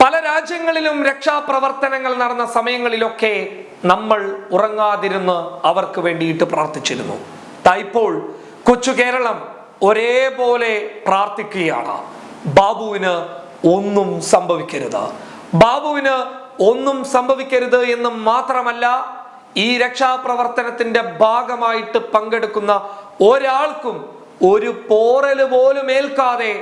പല രാജ്യങ്ങളിലും രക്ഷാപ്രവർത്തനങ്ങൾ നടന്ന സമയങ്ങളിലൊക്കെ നമ്മൾ ഉറങ്ങാതിരുന്ന് അവർക്ക് വേണ്ടിയിട്ട് പ്രാർത്ഥിച്ചിരുന്നു. തായ്പോൾ കൊച്ചു കേരളം ഒരേപോലെ പ്രാർത്ഥിക്കുകയാണ്. ബാബുവിന് ഒന്നും സംഭവിക്കരുത്. ബാബുവിന് ഒന്നും സംഭവിക്കരുത് എന്ന് മാത്രമല്ല ഈ രക്ഷാപ്രവർത്തനത്തിന്റെ ഭാഗമായിട്ട് പങ്കെടുക്കുന്ന ഒരാൾക്കും ഒരു പോറൽ പോലും ഏൽക്കാതെ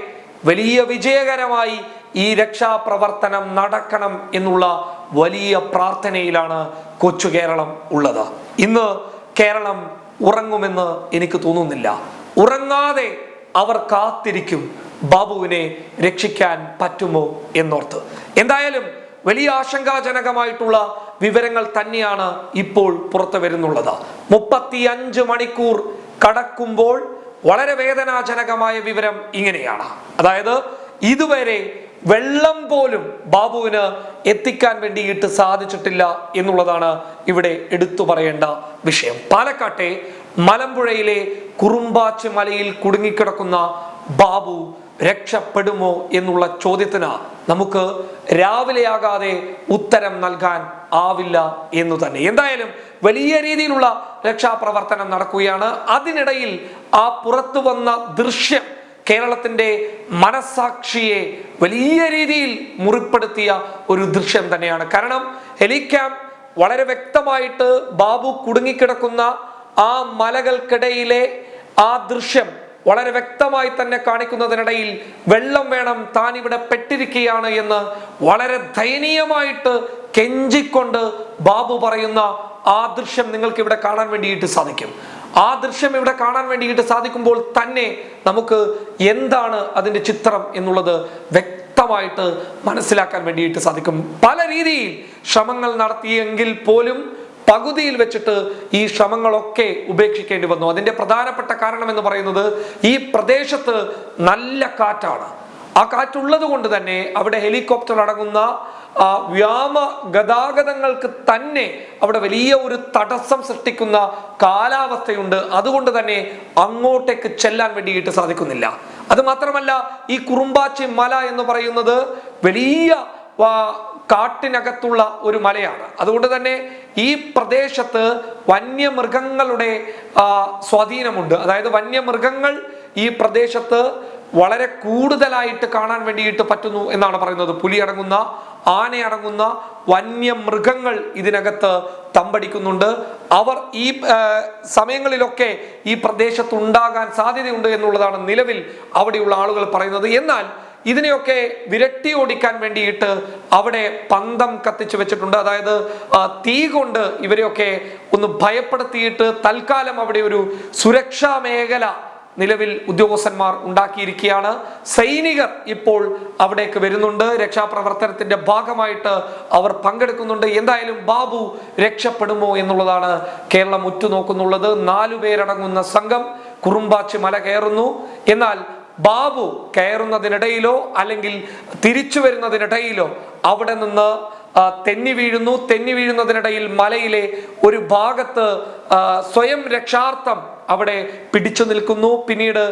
വലിയ വിജയകരമായി ഈ രക്ഷാപ്രവർത്തനം നടക്കണം എന്നുള്ള വലിയ പ്രാർത്ഥനയിലാണ് കൊച്ചു കേരളം ഉള്ളത്. ഇന്ന് കേരളം ഉറങ്ങുമെന്ന് എനിക്ക് തോന്നുന്നില്ല. ഉറങ്ങാതെ അവർ കാത്തിരിക്കും ബാബുവിനെ രക്ഷിക്കാൻ പറ്റുമോ എന്നോർത്ത്. എന്തായാലും വലിയ ആശങ്കാജനകമായിട്ടുള്ള വിവരങ്ങൾ തന്നെയാണ് ഇപ്പോൾ പുറത്തു വരുന്നുള്ളത്. മുപ്പത്തി അഞ്ച് മണിക്കൂർ കടക്കുമ്പോൾ വളരെ വേദനാജനകമായ വിവരം ഇങ്ങനെയാണ്. അതായത് ഇതുവരെ വെള്ളം പോലും ബാബുവിന് എത്തിക്കാൻ വേണ്ടിയിട്ട് സാധിച്ചിട്ടില്ല എന്നുള്ളതാണ് ഇവിടെ എടുത്തു പറയേണ്ട വിഷയം. പാലക്കാട്ടെ മലമ്പുഴയിലെ കുറുമ്പാച്ച് മലയിൽ കുടുങ്ങിക്കിടക്കുന്ന ബാബു രക്ഷപ്പെടുമോ എന്നുള്ള ചോദ്യത്തിന് നമുക്ക് രാവിലെയാകാതെ ഉത്തരം നൽകാൻ ആവില്ല എന്ന് തന്നെ. എന്തായാലും വലിയ രീതിയിലുള്ള രക്ഷാപ്രവർത്തനം നടക്കുകയാണ്. അതിനിടയിൽ ആ പുറത്തു വന്ന ദൃശ്യം കേരളത്തിന്റെ മനസാക്ഷിയെ വലിയ രീതിയിൽ മുറിപ്പെടുത്തിയ ഒരു ദൃശ്യം തന്നെയാണ്. കാരണം ഹെലിക്യാം വളരെ വ്യക്തമായിട്ട് ബാബു കുടുങ്ങിക്കിടക്കുന്ന ആ മലകൾക്കിടയിലെ ആ ദൃശ്യം വളരെ വ്യക്തമായി തന്നെ കാണിക്കുന്നതിനിടയിൽ വെള്ളം വേണം താൻ ഇവിടെ പെട്ടിരിക്കുകയാണ് എന്ന് വളരെ ദയനീയമായിട്ട് കെഞ്ചിക്കൊണ്ട് ബാബു പറയുന്ന ആ ദൃശ്യം നിങ്ങൾക്ക് ഇവിടെ കാണാൻ വേണ്ടിയിട്ട് സാധിക്കും. ആ ദൃശ്യം ഇവിടെ കാണാൻ വേണ്ടിയിട്ട് സാധിക്കുമ്പോൾ തന്നെ നമുക്ക് എന്താണ് അതിന്റെ ചിത്രം എന്നുള്ളത് വ്യക്തമായിട്ട് മനസ്സിലാക്കാൻ വേണ്ടിയിട്ട് സാധിക്കും. പല രീതിയിൽ ശ്രമങ്ങൾ നടത്തിയെങ്കിൽ പോലും പകുതിയിൽ വെച്ചിട്ട് ഈ ശ്രമങ്ങളൊക്കെ ഉപേക്ഷിക്കേണ്ടി വന്നു. അതിന്റെ പ്രധാനപ്പെട്ട കാരണം എന്ന് പറയുന്നത് ഈ പ്രദേശത്ത് നല്ല കാറ്റാണ്. ആ കാറ്റുള്ളത് കൊണ്ട് തന്നെ അവിടെ ഹെലികോപ്റ്റർ അടങ്ങുന്ന ആ വ്യാമ ഗതാഗതങ്ങൾക്ക് തന്നെ അവിടെ വലിയ ഒരു തടസ്സം സൃഷ്ടിക്കുന്ന കാലാവസ്ഥയുണ്ട്. അതുകൊണ്ട് തന്നെ അങ്ങോട്ടേക്ക് ചെല്ലാൻ വേണ്ടിയിട്ട് സാധിക്കുന്നില്ല. അത് മാത്രമല്ല ഈ കുറുമ്പാച്ചി മല എന്ന് പറയുന്നത് വലിയ കാട്ടിനകത്തുള്ള ഒരു മലയാണ്. അതുകൊണ്ട് തന്നെ ഈ പ്രദേശത്ത് വന്യമൃഗങ്ങളുടെ സ്വാധീനമുണ്ട്. അതായത് വന്യമൃഗങ്ങൾ ഈ പ്രദേശത്ത് വളരെ കൂടുതലായിട്ട് കാണാൻ വേണ്ടിയിട്ട് പറ്റുന്നു എന്നാണ് പറയുന്നത്. പുലി അടങ്ങുന്ന ആന അടങ്ങുന്ന വന്യമൃഗങ്ങൾ ഇതിനകത്ത് തമ്പടിക്കുന്നുണ്ട്. അവർ ഈ സമയങ്ങളിലൊക്കെ ഈ പ്രദേശത്ത് ഉണ്ടാകാൻ സാധ്യതയുണ്ട് എന്നുള്ളതാണ് നിലവിൽ അവിടെയുള്ള ആളുകൾ പറയുന്നത്. എന്നാൽ ഇതിനെയൊക്കെ വിരട്ടി ഓടിക്കാൻ വേണ്ടിയിട്ട് അവിടെ പന്തം കത്തിച്ചു വെച്ചിട്ടുണ്ട്. അതായത് തീ കൊണ്ട് ഇവരെയൊക്കെ ഒന്ന് ഭയപ്പെടുത്തിയിട്ട് തൽക്കാലം അവിടെ ഒരു സുരക്ഷാ മേഖല നിലവിൽ ഉദ്യോഗസ്ഥന്മാർ ഉണ്ടാക്കിയിരിക്കുകയാണ്. സൈനികർ ഇപ്പോൾ അവിടേക്ക് വരുന്നുണ്ട്. രക്ഷാപ്രവർത്തനത്തിന്റെ ഭാഗമായിട്ട് അവർ പങ്കെടുക്കുന്നുണ്ട്. എന്തായാലും ബാബു രക്ഷപ്പെടുമോ എന്നുള്ളതാണ് കേരളം ഉറ്റുനോക്കുന്നുള്ളത്. നാലു പേരടങ്ങുന്ന സംഘം കുറുമ്പാച്ച് മല കയറുന്നു. എന്നാൽ ബാബു കയറുന്നതിനിടയിലോ അല്ലെങ്കിൽ തിരിച്ചു വരുന്നതിനിടയിലോ അവിടെ നിന്ന് തെന്നി വീഴുന്നു. തെന്നി വീഴുന്നതിനിടയിൽ മലയിലെ ഒരു ഭാഗത്ത് സ്വയം രക്ഷാർത്ഥം അവിടെ പിടിച്ചു നിൽക്കുന്നു. പിന്നീട്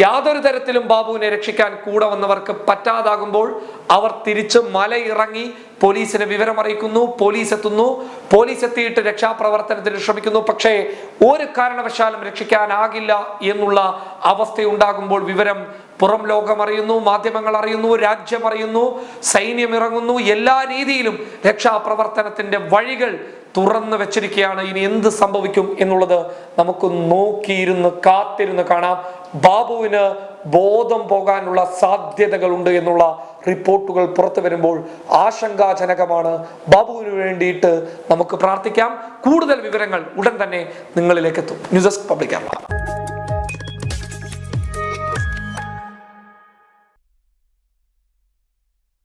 യാതൊരു തരത്തിലും ബാബുവിനെ രക്ഷിക്കാൻ കൂടെ വന്നവർക്ക് പറ്റാതാകുമ്പോൾ അവർ തിരിച്ച് മലയിറങ്ങി പോലീസിനെ വിവരം അറിയിക്കുന്നു പോലീസ് എത്തുന്നു. പോലീസ് എത്തിയിട്ട് രക്ഷാപ്രവർത്തനത്തിന് ശ്രമിക്കുന്നു. പക്ഷേ ഒരു കാരണവശാലും രക്ഷിക്കാനാകില്ല എന്നുള്ള അവസ്ഥയുണ്ടാകുമ്പോൾ വിവരം പുറം ലോകം അറിയുന്നു മാധ്യമങ്ങൾ അറിയുന്നു രാജ്യം അറിയുന്നു സൈന്യം ഇറങ്ങുന്നു എല്ലാ രീതിയിലും രക്ഷാപ്രവർത്തനത്തിന്റെ വഴികൾ തുറന്നു വെച്ചിരിക്കുകയാണ്. ഇനി എന്ത് സംഭവിക്കും എന്നുള്ളത് നമുക്ക് നോക്കിയിരുന്ന് കാത്തിരുന്ന് കാണാം. ബാബുവിന് ബോധം പോകാനുള്ള സാധ്യതകളുണ്ട് എന്നുള്ള റിപ്പോർട്ടുകൾ പുറത്തു വരുമ്പോൾ ആശങ്കാജനകമാണ്. ബാബുവിന് വേണ്ടിയിട്ട് നമുക്ക് പ്രാർത്ഥിക്കാം. കൂടുതൽ വിവരങ്ങൾ ഉടൻ തന്നെ നിങ്ങളിലേക്ക് എത്തും ന്യൂസ് ഡെസ്ക് പബ്ലിക്